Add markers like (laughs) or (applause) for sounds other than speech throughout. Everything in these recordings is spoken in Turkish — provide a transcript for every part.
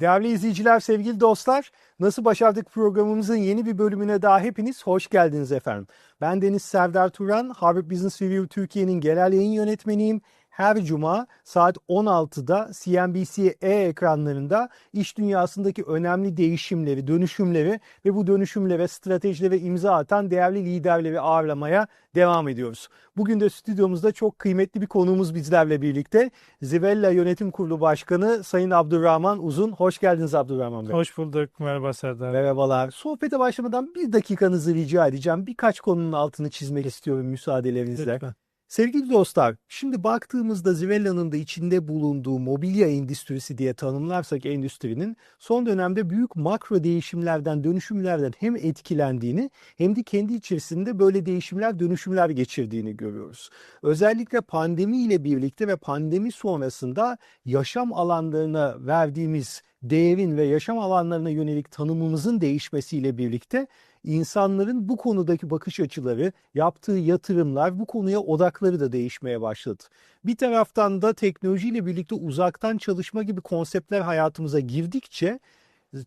Değerli izleyiciler, sevgili dostlar, Nasıl Başardık programımızın yeni bir bölümüne daha hepiniz hoş geldiniz efendim. Ben Deniz Serdar Turan, Harvard Business Review Türkiye'nin genel yayın yönetmeniyim. Her cuma saat 16'da CNBC E ekranlarında iş dünyasındaki önemli değişimleri, dönüşümleri ve bu dönüşümlere, stratejilere imza atan değerli liderleri ağırlamaya devam ediyoruz. Bugün de stüdyomuzda çok kıymetli bir konuğumuz bizlerle birlikte. Zivella Yönetim Kurulu Başkanı Sayın Abdurrahman Uzun. Hoş geldiniz Abdurrahman Bey. Hoş bulduk. Merhaba Serdar. Merhabalar. Sohbete başlamadan bir dakikanızı rica edeceğim. Birkaç konunun altını çizmek istiyorum müsaadelerinizle. Lütfen. Sevgili dostlar, şimdi baktığımızda Zivella'nın da içinde bulunduğu mobilya endüstrisi diye tanımlarsak endüstrinin son dönemde büyük makro değişimlerden, dönüşümlerden hem etkilendiğini hem de kendi içerisinde böyle değişimler, dönüşümler geçirdiğini görüyoruz. Özellikle pandemi ile birlikte ve pandemi sonrasında yaşam alanlarına verdiğimiz değerin ve yaşam alanlarına yönelik tanımımızın değişmesiyle birlikte insanların bu konudaki bakış açıları, yaptığı yatırımlar, bu konuya odakları da değişmeye başladı. Bir taraftan da teknolojiyle birlikte uzaktan çalışma gibi konseptler hayatımıza girdikçe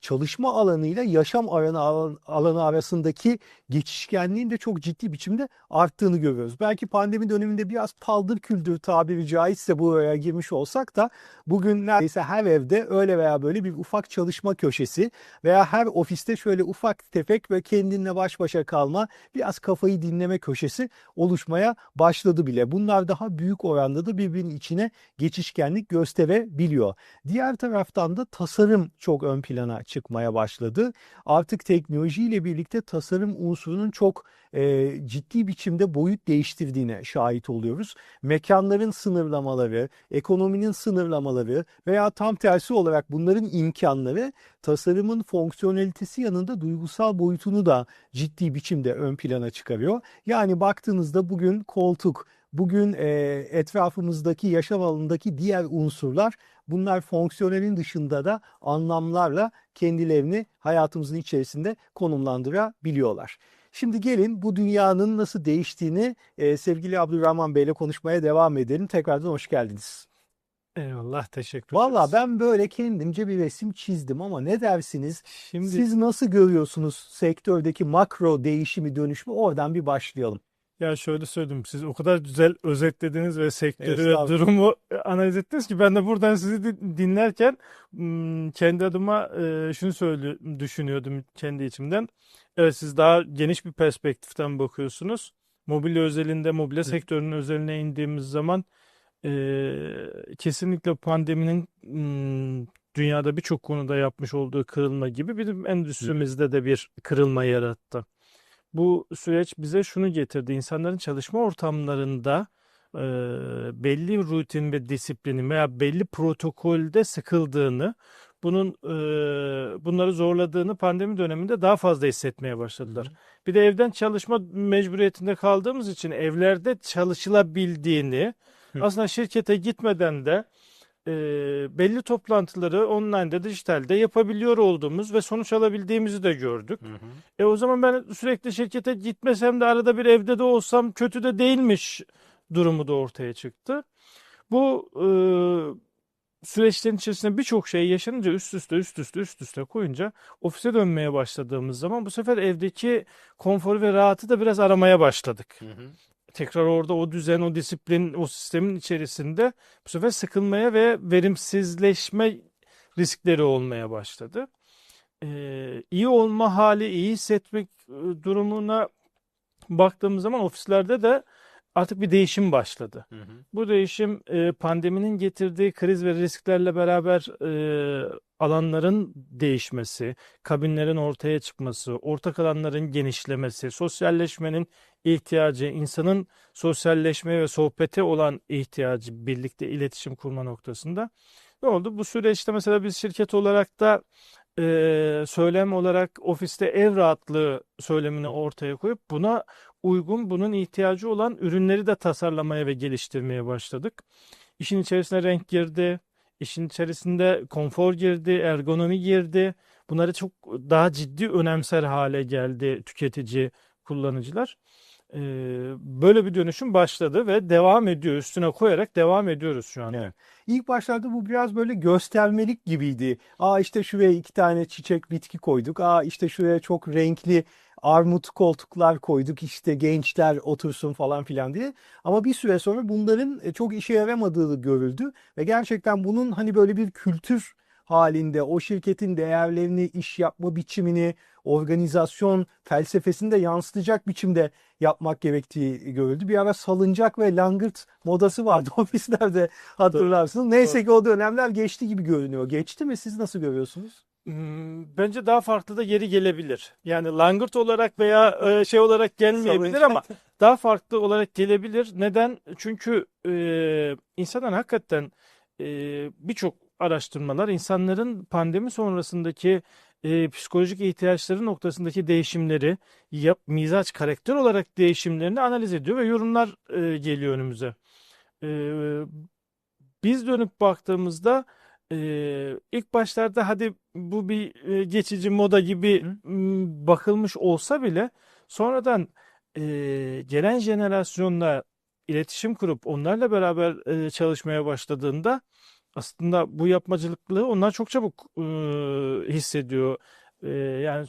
çalışma alanıyla yaşam alanı, alanı arasındaki geçişkenliğin de çok ciddi biçimde arttığını görüyoruz. Belki pandemi döneminde biraz paldır küldür tabiri caizse buraya girmiş olsak da bugün neredeyse her evde öyle veya böyle bir ufak çalışma köşesi veya her ofiste şöyle ufak tefek ve kendinle baş başa kalma biraz kafayı dinleme köşesi oluşmaya başladı bile. Bunlar daha büyük oranda da birbirinin içine geçişkenlik gösterebiliyor. Diğer taraftan da tasarım çok ön plana çıkmaya başladı. Artık teknolojiyle birlikte tasarım unsurunun çok e, ciddi biçimde boyut değiştirdiğine şahit oluyoruz. Mekanların sınırlamaları, ekonominin sınırlamaları veya tam tersi olarak bunların imkanları tasarımın fonksiyonelitesi yanında duygusal boyutunu da ciddi biçimde ön plana çıkarıyor. Yani baktığınızda bugün koltuk, bugün e, etrafımızdaki yaşam alanındaki diğer unsurlar bunlar fonksiyonelin dışında da anlamlarla kendilerini hayatımızın içerisinde konumlandırabiliyorlar. Şimdi gelin bu dünyanın nasıl değiştiğini e, sevgili Abdurrahman Bey ile konuşmaya devam edelim. Tekrardan hoş geldiniz. Eyvallah teşekkür Valla ederiz. ben böyle kendimce bir resim çizdim ama ne dersiniz? Şimdi Siz nasıl görüyorsunuz sektördeki makro değişimi dönüşümü? Oradan bir başlayalım. Ya şöyle söyleyeyim siz o kadar güzel özetlediniz ve sektörü ve durumu analiz ettiniz ki ben de buradan sizi di- dinlerken hmm, kendi adıma e, şunu söyle düşünüyordum kendi içimden. Evet siz daha geniş bir perspektiften bakıyorsunuz. Mobilya özelinde, mobilya sektörünün özeline indiğimiz zaman e, kesinlikle pandeminin hmm, dünyada birçok konuda yapmış olduğu kırılma gibi bizim endüstrimizde de bir kırılma yarattı. Bu süreç bize şunu getirdi. İnsanların çalışma ortamlarında e, belli rutin ve disiplinin veya belli protokolde sıkıldığını, bunun e, bunları zorladığını pandemi döneminde daha fazla hissetmeye başladılar. Bir de evden çalışma mecburiyetinde kaldığımız için evlerde çalışılabildiğini, Hı. aslında şirkete gitmeden de e, belli toplantıları online'da, dijitalde yapabiliyor olduğumuz ve sonuç alabildiğimizi de gördük. E o zaman ben sürekli şirkete gitmesem de arada bir evde de olsam kötü de değilmiş durumu da ortaya çıktı. Bu e, süreçlerin içerisinde birçok şey yaşanınca üst üste üst üste üst üste koyunca ofise dönmeye başladığımız zaman bu sefer evdeki konforu ve rahatı da biraz aramaya başladık. Tekrar orada o düzen, o disiplin, o sistemin içerisinde bu sefer sıkılmaya ve verimsizleşme riskleri olmaya başladı. Ee, iyi olma hali, iyi hissetmek e, durumuna baktığımız zaman ofislerde de artık bir değişim başladı. Bu değişim e, pandeminin getirdiği kriz ve risklerle beraber e, alanların değişmesi, kabinlerin ortaya çıkması, ortak alanların genişlemesi, sosyalleşmenin ihtiyacı, insanın sosyalleşmeye ve sohbete olan ihtiyacı, birlikte iletişim kurma noktasında ne oldu? Bu süreçte mesela biz şirket olarak da e, söylem olarak ofiste ev rahatlığı söylemini ortaya koyup buna uygun, bunun ihtiyacı olan ürünleri de tasarlamaya ve geliştirmeye başladık. İşin içerisine renk girdi, işin içerisinde konfor girdi, ergonomi girdi. Bunları çok daha ciddi önemser hale geldi tüketici, kullanıcılar. e, böyle bir dönüşüm başladı ve devam ediyor. Üstüne koyarak devam ediyoruz şu an. Evet. İlk başlarda bu biraz böyle göstermelik gibiydi. Aa işte şuraya iki tane çiçek bitki koyduk. Aa işte şuraya çok renkli armut koltuklar koyduk. İşte gençler otursun falan filan diye. Ama bir süre sonra bunların e, çok işe yaramadığı görüldü ve gerçekten bunun hani böyle bir kültür halinde o şirketin değerlerini, iş yapma biçimini, organizasyon felsefesini de yansıtacak biçimde yapmak gerektiği görüldü. Bir ara salıncak ve langırt modası vardı (laughs) ofislerde hatırlarsınız. Neyse ki o dönemler geçti gibi görünüyor. Geçti mi? Siz nasıl görüyorsunuz? Hmm, Bence daha farklı da geri gelebilir. Yani langırt olarak veya e, şey olarak gelmeyebilir ama daha farklı olarak gelebilir. Neden? Çünkü e, insanlar hakikaten e, birçok araştırmalar insanların pandemi sonrasındaki e, psikolojik ihtiyaçları noktasındaki değişimleri, yap, mizaç, karakter olarak değişimlerini analiz ediyor ve yorumlar e, geliyor önümüze. E, biz dönüp baktığımızda e, ilk başlarda hadi bu bir e, geçici moda gibi Hı. m, bakılmış olsa bile sonradan e, gelen jenerasyonla iletişim kurup onlarla beraber e, çalışmaya başladığında aslında bu yapmacılıklığı onlar çok çabuk e, hissediyor. E, yani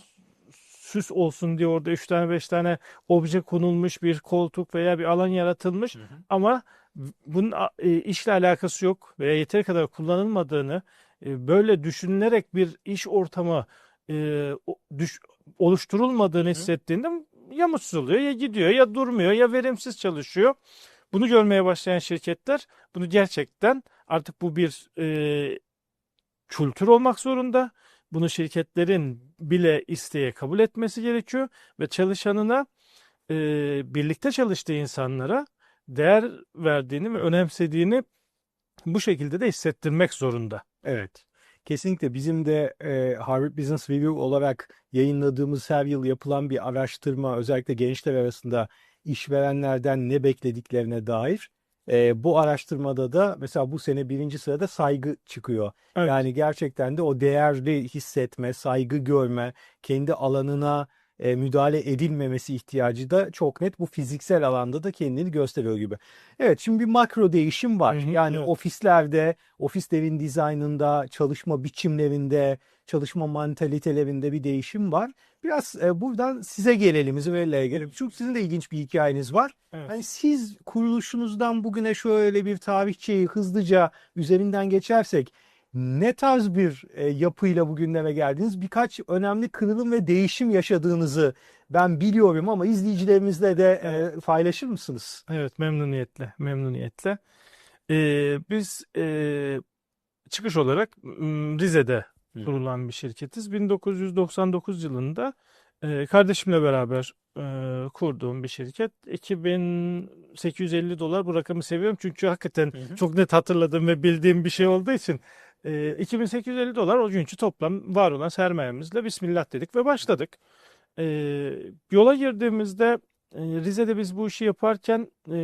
süs olsun diye orada üç tane beş tane obje konulmuş bir koltuk veya bir alan yaratılmış ama bunun e, işle alakası yok veya yeteri kadar kullanılmadığını e, böyle düşünülerek bir iş ortamı e, oluşturulmadığını hissettiğinde ya mutsuz oluyor ya gidiyor ya durmuyor ya verimsiz çalışıyor. Bunu görmeye başlayan şirketler bunu gerçekten artık bu bir e, kültür olmak zorunda. Bunu şirketlerin bile isteye kabul etmesi gerekiyor ve çalışanına e, birlikte çalıştığı insanlara değer verdiğini ve önemsediğini bu şekilde de hissettirmek zorunda. Evet. Kesinlikle bizim de e, Harvard Business Review olarak yayınladığımız her yıl yapılan bir araştırma özellikle gençler arasında işverenlerden ne beklediklerine dair. E, bu araştırmada da mesela bu sene birinci sırada saygı çıkıyor. Evet. Yani gerçekten de o değerli hissetme, saygı görme, kendi alanına e, müdahale edilmemesi ihtiyacı da çok net bu fiziksel alanda da kendini gösteriyor gibi. Evet şimdi bir makro değişim var. Hı hı, Yani evet. ofislerde, ofislerin dizaynında, çalışma biçimlerinde, çalışma mantalitelerinde bir değişim var. Biraz e, buradan size gelelim, İzmir'le gelelim. Çünkü sizin de ilginç bir hikayeniz var. Evet. Hani siz kuruluşunuzdan bugüne şöyle bir tarihçeyi hızlıca üzerinden geçersek ne tarz bir e, yapıyla bugünlere geldiniz? Birkaç önemli kırılım ve değişim yaşadığınızı ben biliyorum ama izleyicilerimizle de e, paylaşır mısınız? Evet, memnuniyetle, memnuniyetle. Ee, biz e, çıkış olarak Rize'de kurulan bir şirketiz. 1999 yılında e, kardeşimle beraber e, kurduğum bir şirket. 2850 dolar bu rakamı seviyorum çünkü hakikaten Hı hı. çok net hatırladığım ve bildiğim bir şey olduğu için e, 2850 dolar o günkü toplam var olan sermayemizle Bismillah dedik ve başladık. E, yola girdiğimizde e, Rize'de biz bu işi yaparken e,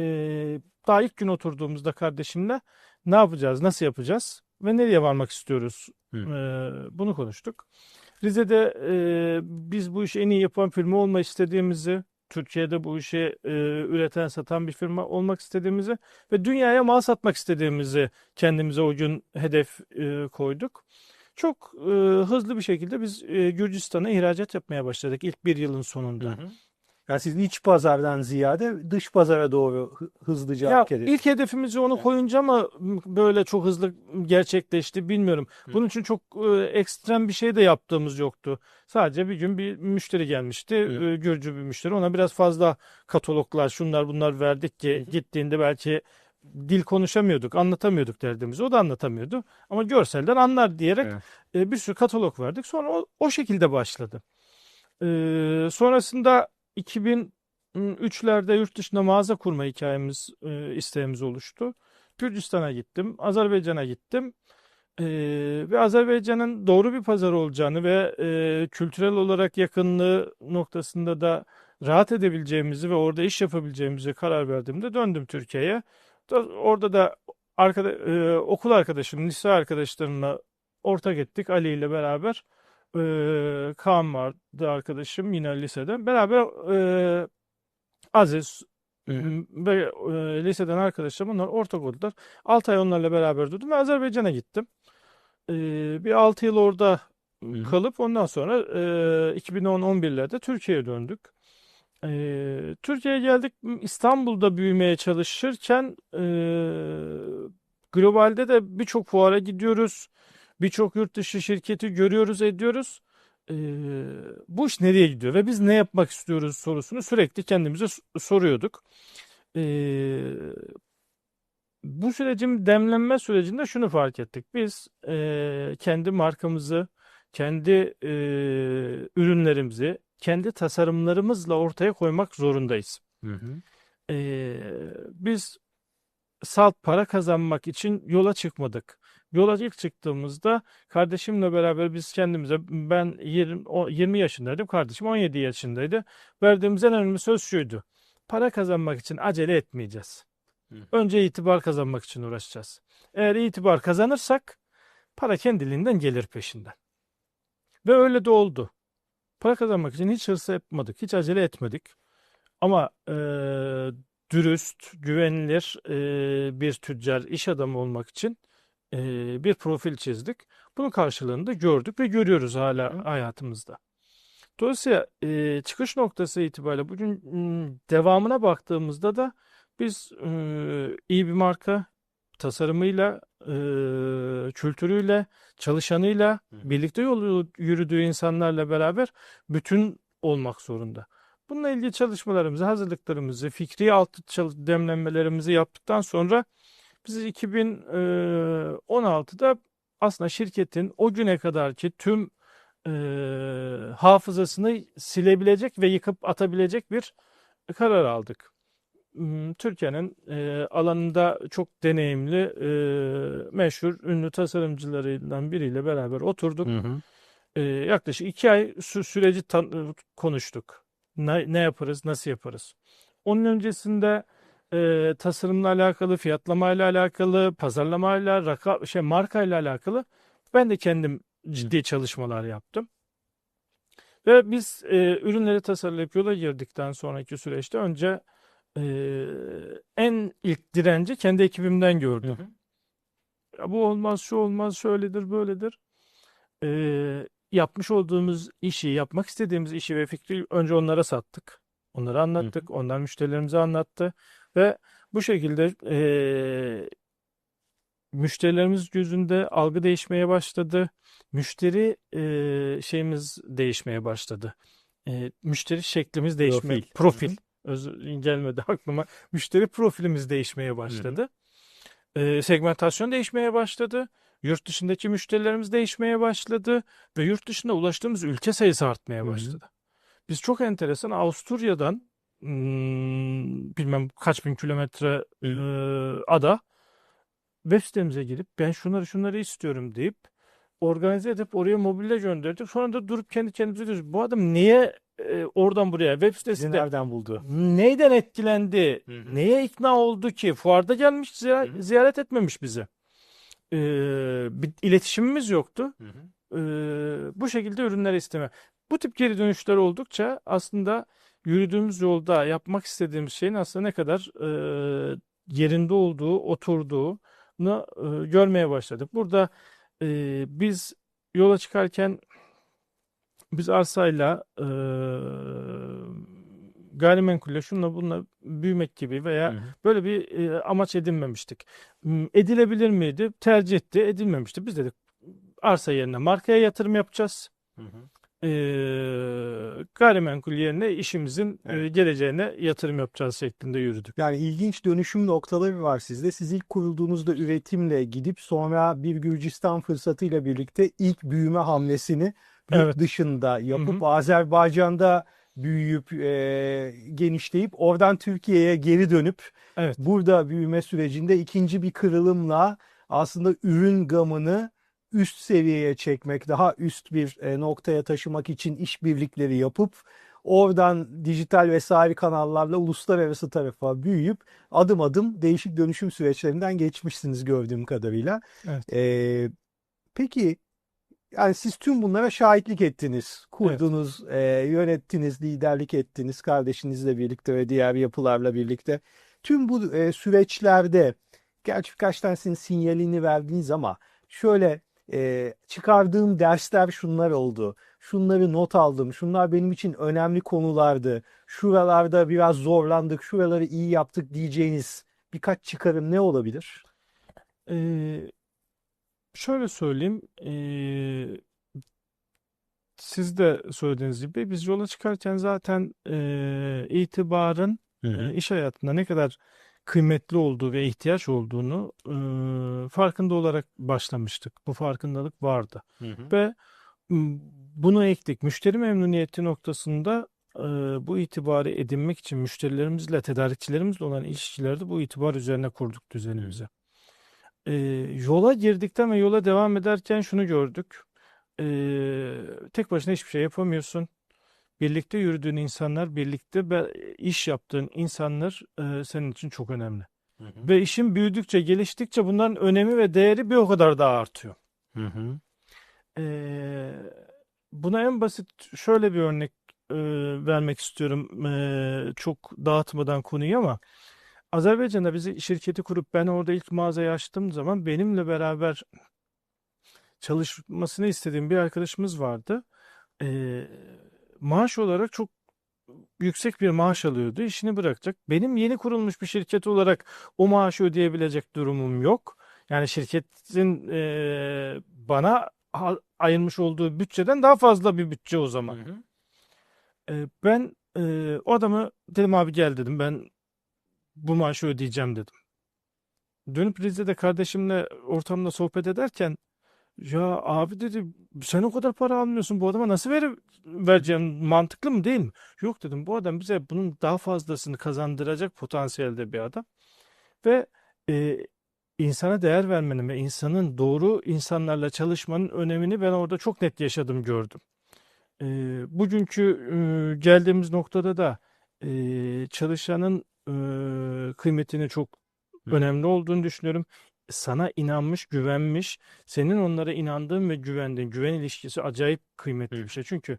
daha ilk gün oturduğumuzda kardeşimle ne yapacağız, nasıl yapacağız ve nereye varmak istiyoruz e, bunu konuştuk. Rize'de e, biz bu işi en iyi yapan firma olmak istediğimizi, Türkiye'de bu işi e, üreten, satan bir firma olmak istediğimizi ve dünyaya mal satmak istediğimizi kendimize o gün hedef e, koyduk. Çok e, hızlı bir şekilde biz e, Gürcistan'a ihracat yapmaya başladık ilk bir yılın sonunda. Yani siz iç pazardan ziyade dış pazara doğru hı- hızlıca Ya hareket ilk hedefimizi onu koyunca ama böyle çok hızlı gerçekleşti bilmiyorum. Bunun için çok e, ekstrem bir şey de yaptığımız yoktu. Sadece bir gün bir müşteri gelmişti. e, Gürcü bir müşteri. Ona biraz fazla kataloglar, şunlar bunlar verdik ki gittiğinde belki dil konuşamıyorduk, anlatamıyorduk derdimizi. O da anlatamıyordu. Ama görselden anlar diyerek Evet. e, bir sürü katalog verdik. Sonra o, o şekilde başladı. E, sonrasında 2003'lerde yurt dışında mağaza kurma hikayemiz, e, isteğimiz oluştu. Gürcistan'a gittim, Azerbaycan'a gittim. E, ve Azerbaycan'ın doğru bir pazar olacağını ve e, kültürel olarak yakınlığı noktasında da rahat edebileceğimizi ve orada iş yapabileceğimize karar verdiğimde döndüm Türkiye'ye. Da- Orada da arkada, e, okul arkadaşım, lise arkadaşlarımla ortak ettik Ali ile beraber. E, Kaan vardı arkadaşım yine liseden. Beraber e, Aziz ve e, liseden arkadaşlarım onlar ortak oldular. 6 ay onlarla beraber durdum ve Azerbaycan'a gittim. E, bir 6 yıl orada kalıp ondan sonra e, 2010-11'lerde Türkiye'ye döndük. E, Türkiye'ye geldik. İstanbul'da büyümeye çalışırken e, globalde de birçok fuara gidiyoruz. Birçok yurt dışı şirketi görüyoruz, ediyoruz. E, bu iş nereye gidiyor ve biz ne yapmak istiyoruz sorusunu sürekli kendimize soruyorduk. E, bu sürecin demlenme sürecinde şunu fark ettik. Biz e, kendi markamızı, kendi e, ürünlerimizi, kendi tasarımlarımızla ortaya koymak zorundayız. Hı hı. E, biz salt para kazanmak için yola çıkmadık. Yola ilk çıktığımızda kardeşimle beraber biz kendimize ben 20, o- 20 yaşındaydım, kardeşim 17 yaşındaydı. Verdiğimiz en önemli söz şuydu. Para kazanmak için acele etmeyeceğiz. Önce itibar kazanmak için uğraşacağız. Eğer itibar kazanırsak para kendiliğinden gelir peşinden. Ve öyle de oldu. Para kazanmak için hiç hırsı yapmadık, hiç acele etmedik. Ama eee, dürüst, güvenilir eee, bir tüccar, iş adamı olmak için bir profil çizdik. Bunun karşılığını da gördük ve görüyoruz hala hayatımızda. Dolayısıyla çıkış noktası itibariyle bugün devamına baktığımızda da biz iyi bir marka tasarımıyla, kültürüyle, çalışanıyla, birlikte yol yürüdüğü insanlarla beraber bütün olmak zorunda. Bununla ilgili çalışmalarımızı, hazırlıklarımızı, fikri altı demlenmelerimizi yaptıktan sonra biz 2016'da aslında şirketin o güne kadarki tüm e, hafızasını silebilecek ve yıkıp atabilecek bir karar aldık. Hmm, Türkiye'nin e, alanında çok deneyimli, e, meşhur, ünlü tasarımcılarından biriyle beraber oturduk. Hı hı. E, yaklaşık iki ay sü- süreci konuştuk. Ne, ne yaparız, nasıl yaparız? Onun öncesinde e, tasarımla alakalı, fiyatlamayla alakalı, pazarlamayla, raka, şey markayla alakalı ben de kendim ciddi çalışmalar yaptım. Ve biz e, ürünleri tasarlayıp yola girdikten sonraki süreçte önce e, en ilk direnci kendi ekibimden gördüm. Hı hı. Ya bu olmaz, şu olmaz, şöyledir, böyledir. E, yapmış olduğumuz işi, yapmak istediğimiz işi ve fikri önce onlara sattık. Onlara anlattık, onlar müşterilerimize anlattı ve bu şekilde e, müşterilerimiz gözünde algı değişmeye başladı. Müşteri e, şeyimiz değişmeye başladı. E, müşteri şeklimiz değişmeye, Profil. profil, özür gelmedi aklıma. Müşteri profilimiz değişmeye başladı. E, segmentasyon değişmeye başladı. Yurt dışındaki müşterilerimiz değişmeye başladı ve yurt dışında ulaştığımız ülke sayısı artmaya Hı hı. başladı. Biz çok enteresan Avusturya'dan bilmem kaç bin kilometre e, ada web sitemize girip ben şunları şunları istiyorum deyip organize edip oraya mobilya gönderdik. Sonra da durup kendi kendimize diyoruz. Bu adam niye e, oradan buraya web sitesinde nereden buldu? neyden etkilendi? Hı hı. Neye ikna oldu ki? Fuarda gelmiş ziyaret, Hı hı. ziyaret etmemiş bizi. E, bir iletişimimiz yoktu. Hı hı. Ee, bu şekilde ürünler isteme. Bu tip geri dönüşler oldukça aslında yürüdüğümüz yolda yapmak istediğimiz şeyin aslında ne kadar e, yerinde olduğu, oturduğunu e, görmeye başladık. Burada e, biz yola çıkarken biz arsayla e, gayrimenkulle şunla bununla büyümek gibi veya Hı hı. böyle bir e, amaç edinmemiştik. Edilebilir miydi? Tercih etti, edilmemişti. Biz dedik arsa yerine markaya yatırım yapacağız. Hı hı. E, gayrimenkul yerine işimizin e, Evet. geleceğine yatırım yapacağız şeklinde yürüdük. Yani ilginç dönüşüm noktaları var sizde. Siz ilk kurulduğunuzda üretimle gidip sonra bir Gürcistan fırsatıyla birlikte ilk büyüme hamlesini yurt Evet. dışında yapıp Hı Azerbaycan'da büyüyüp e, genişleyip oradan Türkiye'ye geri dönüp Evet. burada büyüme sürecinde ikinci bir kırılımla aslında ürün gamını üst seviyeye çekmek, daha üst bir e, noktaya taşımak için işbirlikleri yapıp oradan dijital vesaire kanallarla uluslararası tarafa büyüyüp adım adım değişik dönüşüm süreçlerinden geçmişsiniz gördüğüm kadarıyla. Evet. E, peki Yani siz tüm bunlara şahitlik ettiniz. Kurdunuz, e, yönettiniz, liderlik ettiniz kardeşinizle birlikte ve diğer yapılarla birlikte. Tüm bu e, süreçlerde gerçi birkaç tanesinin sinyalini verdiniz ama şöyle e, çıkardığım dersler şunlar oldu. Şunları not aldım. Şunlar benim için önemli konulardı. Şuralarda biraz zorlandık. Şuraları iyi yaptık diyeceğiniz birkaç çıkarım ne olabilir? Ee, şöyle söyleyeyim. ee, siz de söylediğiniz gibi biz yola çıkarken zaten ee, itibarın ee, iş hayatında ne kadar kıymetli olduğu ve ihtiyaç olduğunu ee, farkında olarak başlamıştık. Bu farkındalık vardı. Ve m, bunu ekledik. Müşteri memnuniyeti noktasında ee, bu itibarı edinmek için müşterilerimizle, tedarikçilerimizle olan ilişkilerde bu itibar üzerine kurduk düzenimizi. Ee, yola girdikten ve yola devam ederken şunu gördük. Ee, tek başına hiçbir şey yapamıyorsun. Birlikte yürüdüğün insanlar, birlikte iş yaptığın insanlar e, senin için çok önemli. Ve işin büyüdükçe, geliştikçe bunların önemi ve değeri bir o kadar daha artıyor. Ee, buna en basit şöyle bir örnek e, vermek istiyorum. Ee, çok dağıtmadan konuyu ama Azerbaycan'da bizi şirketi kurup ben orada ilk mağazayı açtığım zaman benimle beraber çalışmasını istediğim bir arkadaşımız vardı. Ee, maaş olarak çok yüksek bir maaş alıyordu. İşini bırakacak. Benim yeni kurulmuş bir şirket olarak o maaşı ödeyebilecek durumum yok. Yani şirketin e, bana ayırmış olduğu bütçeden daha fazla bir bütçe o zaman. E, ben e, o adamı dedim abi gel dedim ben bu maaşı ödeyeceğim dedim. Dönüp Rize'de kardeşimle ortamda sohbet ederken ya abi dedi sen o kadar para almıyorsun bu adama nasıl verip vereceğim mantıklı mı değil mi? Yok dedim bu adam bize bunun daha fazlasını kazandıracak potansiyelde bir adam ve e, insana değer vermenin ve insanın doğru insanlarla çalışmanın önemini ben orada çok net yaşadım gördüm. E, bugünkü e, geldiğimiz noktada da e, çalışanın e, kıymetini çok önemli olduğunu düşünüyorum. Sana inanmış, güvenmiş, senin onlara inandığın ve güvendiğin güven ilişkisi acayip kıymetli bir şey. Çünkü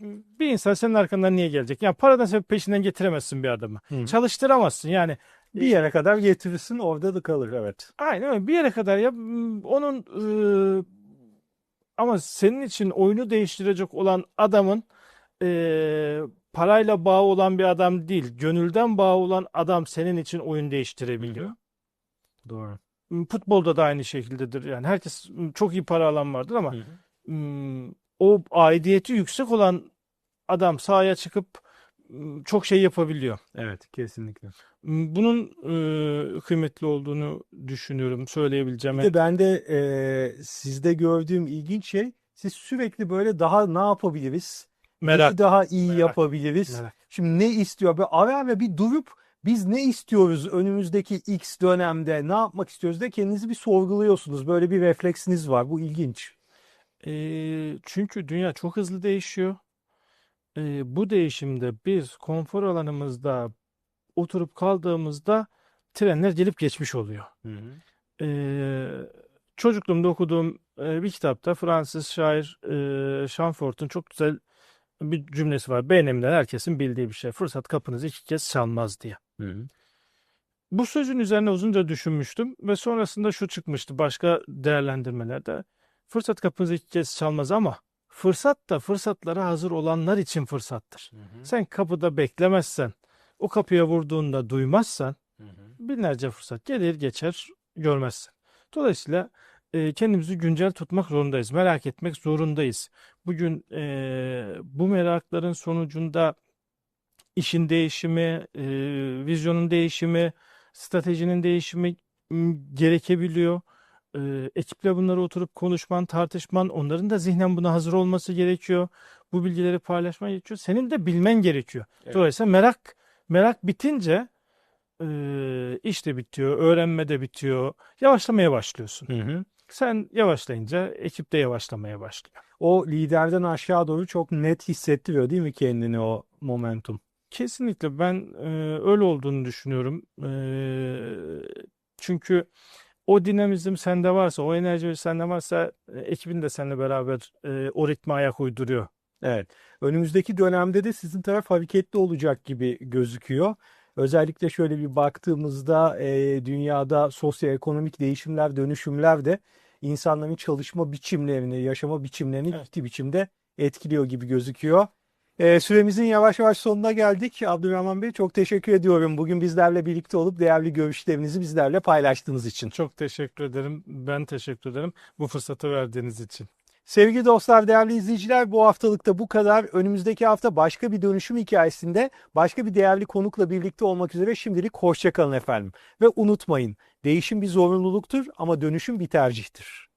bir insan senin arkandan niye gelecek? Yani paradan sebep peşinden getiremezsin bir adamı. Hı. Çalıştıramazsın yani. Bir yere kadar getirirsin orada da kalır evet. Aynen öyle. Bir yere kadar ya onun e, ama senin için oyunu değiştirecek olan adamın e, parayla bağı olan bir adam değil, gönülden bağı olan adam senin için oyun değiştirebiliyor. Hı Doğru. Futbolda da aynı şekildedir. Yani herkes çok iyi para alan vardır ama m, o aidiyeti yüksek olan adam sahaya çıkıp çok şey yapabiliyor. Evet, kesinlikle. Bunun e, kıymetli olduğunu düşünüyorum, söyleyebileceğim. Bir de ben de e, sizde gördüğüm ilginç şey siz sürekli böyle daha ne yapabiliriz? Merak. Daha iyi Merak. yapabiliriz? Merak. Şimdi ne istiyor? Böyle ara ara bir durup biz ne istiyoruz önümüzdeki X dönemde ne yapmak istiyoruz de kendinizi bir sorguluyorsunuz. Böyle bir refleksiniz var. Bu ilginç. E, çünkü dünya çok hızlı değişiyor. E, bu değişimde biz konfor alanımızda oturup kaldığımızda trenler gelip geçmiş oluyor. Hı hı. Ee, çocukluğumda okuduğum e, bir kitapta Fransız şair e, Chamfort'un çok güzel bir cümlesi var. Beğenimden herkesin bildiği bir şey. Fırsat kapınızı iki kez çalmaz diye. Hı hı. Bu sözün üzerine uzunca düşünmüştüm ve sonrasında şu çıkmıştı başka değerlendirmelerde. Fırsat kapınızı iki kez çalmaz ama fırsat da fırsatlara hazır olanlar için fırsattır. Hı hı. Sen kapıda beklemezsen, o kapıya vurduğunda duymazsan Hı hı. binlerce fırsat gelir geçer görmezsin. Dolayısıyla e, kendimizi güncel tutmak zorundayız. Merak etmek zorundayız. Bugün e, bu merakların sonucunda işin değişimi, e, vizyonun değişimi, stratejinin değişimi gerekebiliyor. E, ekiple bunları oturup konuşman, tartışman, onların da zihnen buna hazır olması gerekiyor. Bu bilgileri paylaşman gerekiyor. Senin de bilmen gerekiyor. Evet. Dolayısıyla merak merak bitince e, iş de bitiyor, öğrenme de bitiyor. Yavaşlamaya başlıyorsun. Hı hı. Sen yavaşlayınca ekip de yavaşlamaya başlıyor. O liderden aşağı doğru çok net hissettiriyor değil mi kendini o momentum? Kesinlikle ben e, öyle olduğunu düşünüyorum. E, çünkü o dinamizm sende varsa, o enerji sende varsa e, ekibin de seninle beraber e, o ritme ayak uyduruyor. Evet. Önümüzdeki dönemde de sizin taraf hareketli olacak gibi gözüküyor. Özellikle şöyle bir baktığımızda e, dünyada sosyoekonomik değişimler, dönüşümler de insanların çalışma biçimlerini, yaşama biçimlerini Evet. ciddi biçimde etkiliyor gibi gözüküyor. E, süremizin yavaş yavaş sonuna geldik. Abdurrahman Bey çok teşekkür ediyorum. Bugün bizlerle birlikte olup değerli görüşlerinizi bizlerle paylaştığınız için. Çok teşekkür ederim. Ben teşekkür ederim bu fırsatı verdiğiniz için. Sevgili dostlar, değerli izleyiciler bu haftalıkta bu kadar. Önümüzdeki hafta başka bir dönüşüm hikayesinde başka bir değerli konukla birlikte olmak üzere şimdilik hoşçakalın efendim. Ve unutmayın değişim bir zorunluluktur ama dönüşüm bir tercihtir.